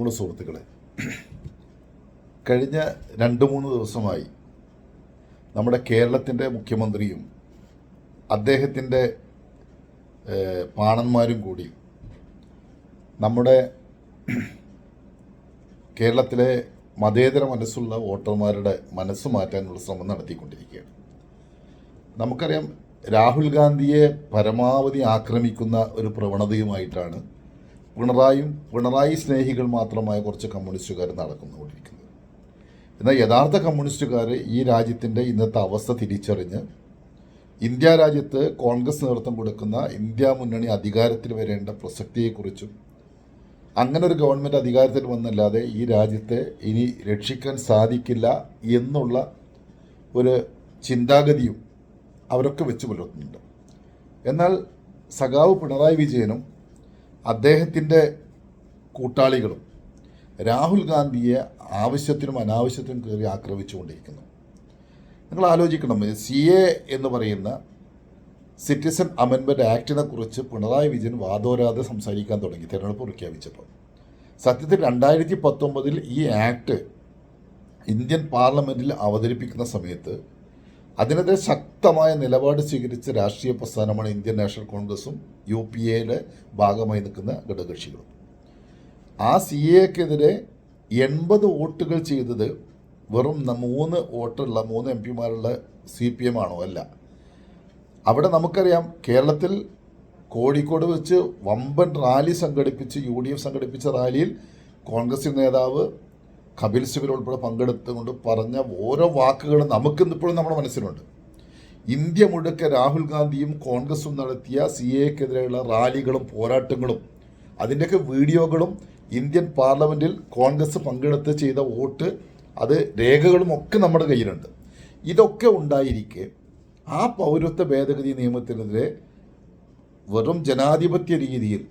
പ്രിയമുള്ള സുഹൃത്തുക്കളെ കഴിഞ്ഞ രണ്ട് മൂന്ന് ദിവസമായി നമ്മുടെ കേരളത്തിന്റെ മുഖ്യമന്ത്രിയും അദ്ദേഹത്തിന്റെ പാണന്മാരും കൂടി നമ്മുടെ കേരളത്തിലെ മതേതര മനസ്സുള്ള വോട്ടർമാരുടെ മനസ്സ് മാറ്റാനുള്ള ശ്രമം നടത്തിക്കൊണ്ടിരിക്കുകയാണ്. നമുക്കറിയാം രാഹുൽ ഗാന്ധിയെ പരമാവധി ആക്രമിക്കുന്ന ഒരു പ്രവണതയുമായിട്ടാണ് പിണറായും പിണറായി സ്നേഹികൾ മാത്രമായ കുറച്ച് കമ്മ്യൂണിസ്റ്റുകാർ നടക്കുന്നുകൊണ്ടിരിക്കുന്നത് എന്നാൽ യഥാർത്ഥ കമ്മ്യൂണിസ്റ്റുകാർ ഈ രാജ്യത്തിന്റെ ഇന്നത്തെ അവസ്ഥ തിരിച്ചറിഞ്ഞ് ഇന്ത്യ രാജ്യത്ത് കോൺഗ്രസ് നേതൃത്വം കൊടുക്കുന്ന ഇന്ത്യ മുന്നണി അധികാരത്തിൽ വരേണ്ട പ്രസക്തിയെക്കുറിച്ചും അങ്ങനെ ഒരു ഗവൺമെന്റ് അധികാരത്തിൽ വന്നല്ലാതെ ഈ രാജ്യത്തെ ഇനി രക്ഷിക്കാൻ സാധിക്കില്ല എന്നുള്ള ഒരു ചിന്താഗതിയും അവരൊക്കെ വെച്ച് പുലർത്തുന്നുണ്ട്. എന്നാൽ സഖാവ് പിണറായി വിജയനും അദ്ദേഹത്തിന്റെ കൂട്ടാളികളും രാഹുൽ ഗാന്ധിയെ ആവശ്യത്തിനും അനാവശ്യത്തിനും കയറി ആക്രമിച്ചുകൊണ്ടിരിക്കുന്നു. നിങ്ങൾ ആലോചിക്കണം സി എ എന്ന് പറയുന്ന സിറ്റിസൺ അമെൻമെന്റ് ആക്ടിനെ കുറിച്ച് പിണറായി വിജയൻ വാദോരാതെ സംസാരിക്കാൻ തുടങ്ങി തിരഞ്ഞെടുപ്പ് പ്രഖ്യാപിച്ചപ്പോൾ. സത്യത്തിൽ രണ്ടായിരത്തി പത്തൊമ്പതിൽ ഈ ആക്ട് ഇന്ത്യൻ പാർലമെന്റിൽ അവതരിപ്പിക്കുന്ന സമയത്ത് അതിനെതിരെ ശക്തമായ നിലപാട് സ്വീകരിച്ച രാഷ്ട്രീയ പ്രസ്ഥാനമാണ് ഇന്ത്യൻ നാഷണൽ കോൺഗ്രസും യു പി എയുടെ ഭാഗമായി നിൽക്കുന്ന ഘടകകക്ഷികളും. ആ സി എക്കെതിരെ എൺപത് വോട്ടുകൾ ചെയ്തത് വെറും മൂന്ന് വോട്ടുള്ള മൂന്ന് എം പിമാരുള്ള സി പി എം ആണോ? അല്ല. അവിടെ നമുക്കറിയാം കേരളത്തിൽ കോഴിക്കോട് വെച്ച് വമ്പൻ റാലി സംഘടിപ്പിച്ച് യു ഡി എഫ് സംഘടിപ്പിച്ച റാലിയിൽ കോൺഗ്രസ് നേതാവ് കപിൽ സിബിൽ ഉൾപ്പെടെ പങ്കെടുത്തുകൊണ്ട് പറഞ്ഞ ഓരോ വാക്കുകളും നമുക്കിന്നിപ്പോഴും നമ്മുടെ മനസ്സിലുണ്ട്. ഇന്ത്യ മുഴുക്കെ രാഹുൽ ഗാന്ധിയും കോൺഗ്രസും നടത്തിയ സി എക്കെതിരെയുള്ള റാലികളും പോരാട്ടങ്ങളും അതിന്റെയൊക്കെ വീഡിയോകളും ഇന്ത്യൻ പാർലമെന്റിൽ കോൺഗ്രസ് പങ്കെടുത്ത് ചെയ്ത വോട്ട് അത് രേഖകളും ഒക്കെ നമ്മുടെ കയ്യിലുണ്ട്. ഇതൊക്കെ ഉണ്ടായിരിക്കെ ആ പൗരത്വ ഭേദഗതി നിയമത്തിനെതിരെ വെറും ജനാധിപത്യ രീതിയിൽ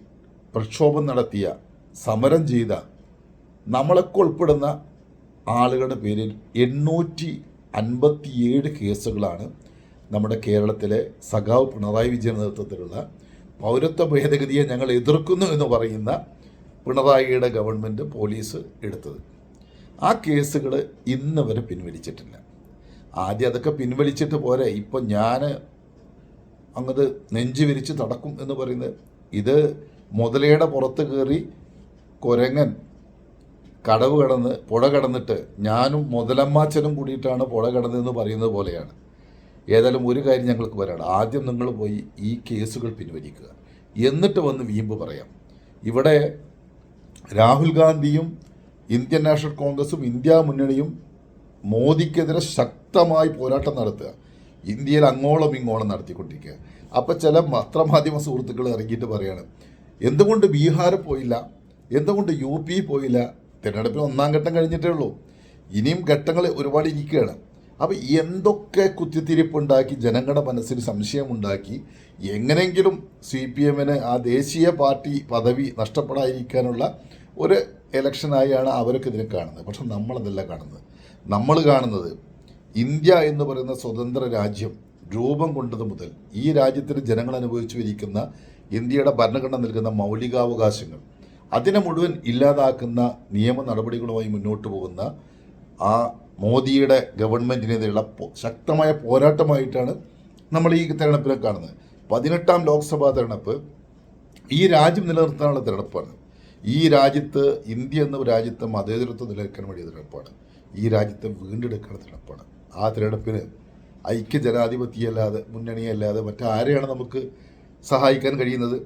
പ്രക്ഷോഭം നടത്തിയ സമരം ചെയ്ത നമ്മളൊക്കെ ഉൾപ്പെടുന്ന ആളുകളുടെ പേരിൽ എണ്ണൂറ്റി അൻപത്തിയേഴ് കേസുകളാണ് നമ്മുടെ കേരളത്തിലെ സഖാവ് പിണറായി വിജയൻ നേതൃത്വത്തിലുള്ള പൗരത്വ ഭേദഗതിയെ ഞങ്ങൾ എതിർക്കുന്നു എന്ന് പറയുന്ന പിണറായിയുടെ ഗവൺമെന്റ് പോലീസ് എടുത്തത്. ആ കേസുകൾ ഇന്ന് വരെ പിൻവലിച്ചിട്ടില്ല. ആദ്യം അതൊക്കെ പിൻവലിച്ചിട്ട് പോരെ ഇപ്പം ഞാൻ അങ്ങത് നെഞ്ചു വിരിച്ച് നടക്കും എന്ന് പറയുന്നത് ഇത് മുതലയുടെ പുറത്ത് കയറി കുരങ്ങൻ കടവ് കടന്ന് പുഴ കടന്നിട്ട് ഞാനും മുതലമ്മാച്ചനും കൂടിയിട്ടാണ് പുഴ കടന്നതെന്ന് പറയുന്നത് പോലെയാണ്. ഏതായാലും ഒരു കാര്യം ഞങ്ങൾക്ക് വരാണ് ആദ്യം നിങ്ങൾ പോയി ഈ കേസുകൾ പിൻവലിക്കുക. എന്നിട്ട് വന്ന് വീമ്പ് പറയാം. ഇവിടെ രാഹുൽ ഗാന്ധിയും ഇന്ത്യൻ നാഷണൽ കോൺഗ്രസും ഇന്ത്യ മുന്നണിയും മോദിക്കെതിരെ ശക്തമായി പോരാട്ടം നടത്തുക. ഇന്ത്യയിൽ അങ്ങോളം ഇങ്ങോളം നടത്തിക്കൊണ്ടിരിക്കുക. അപ്പോൾ ചില പത്രമാധ്യമ സുഹൃത്തുക്കൾ ഇറങ്ങിയിട്ട് പറയാണ് എന്തുകൊണ്ട് ബീഹാർ പോയില്ല? എന്തുകൊണ്ട് യു പി പോയില്ല? തിരഞ്ഞെടുപ്പിന് ഒന്നാം ഘട്ടം കഴിഞ്ഞിട്ടേ ഉള്ളൂ. ഇനിയും ഘട്ടങ്ങൾ ഒരുപാട് ഇരിക്കുകയാണ്. അപ്പോൾ എന്തൊക്കെ കുത്തിത്തിരിപ്പുണ്ടാക്കി ജനങ്ങളുടെ മനസ്സിൽ സംശയമുണ്ടാക്കി എങ്ങനെയെങ്കിലും സി പി എമ്മിന് ആ ദേശീയ പാർട്ടി പദവി നഷ്ടപ്പെടാതിരിക്കാനുള്ള ഒരു ഇലക്ഷനായാണ് അവരൊക്കെ ഇതിനെ കാണുന്നത്. പക്ഷെ നമ്മളതല്ല കാണുന്നത്. നമ്മൾ കാണുന്നത് ഇന്ത്യ എന്ന് പറയുന്ന സ്വതന്ത്ര രാജ്യം രൂപം കൊണ്ടത് മുതൽ ഈ രാജ്യത്തിന് ജനങ്ങൾ അനുഭവിച്ചു വരിക്കുന്ന ഇന്ത്യയുടെ ഭരണഘടന നൽകുന്ന മൗലികാവകാശങ്ങൾ അതിനെ മുഴുവൻ ഇല്ലാതാക്കുന്ന നിയമ നടപടികളുമായി മുന്നോട്ട് പോകുന്ന ആ മോദിയുടെ ഗവൺമെന്റിനെതിരെയുള്ള ശക്തമായ പോരാട്ടമായിട്ടാണ് നമ്മൾ ഈ തെരഞ്ഞെടുപ്പിനെ കാണുന്നത്. പതിനെട്ടാം ലോക്സഭാ തെരഞ്ഞെടുപ്പ് ഈ രാജ്യം നിലനിർത്താനുള്ള തെരഞ്ഞെടുപ്പാണ്. ഈ രാജ്യത്ത് ഇന്ത്യ എന്ന രാജ്യത്ത് മതേതരത്വം നിലനിൽക്കാൻ വേണ്ടിയ തെരഞ്ഞെടുപ്പാണ്. ഈ രാജ്യത്തെ വീണ്ടെടുക്കുന്ന തെരഞ്ഞെടുപ്പാണ്. ആ തെരഞ്ഞെടുപ്പിന് ഐക്യ ജനാധിപത്യമല്ലാതെ മുന്നണിയല്ലാതെ മറ്റാരെയാണ് നമുക്ക് സഹായിക്കാൻ കഴിയുന്നത്?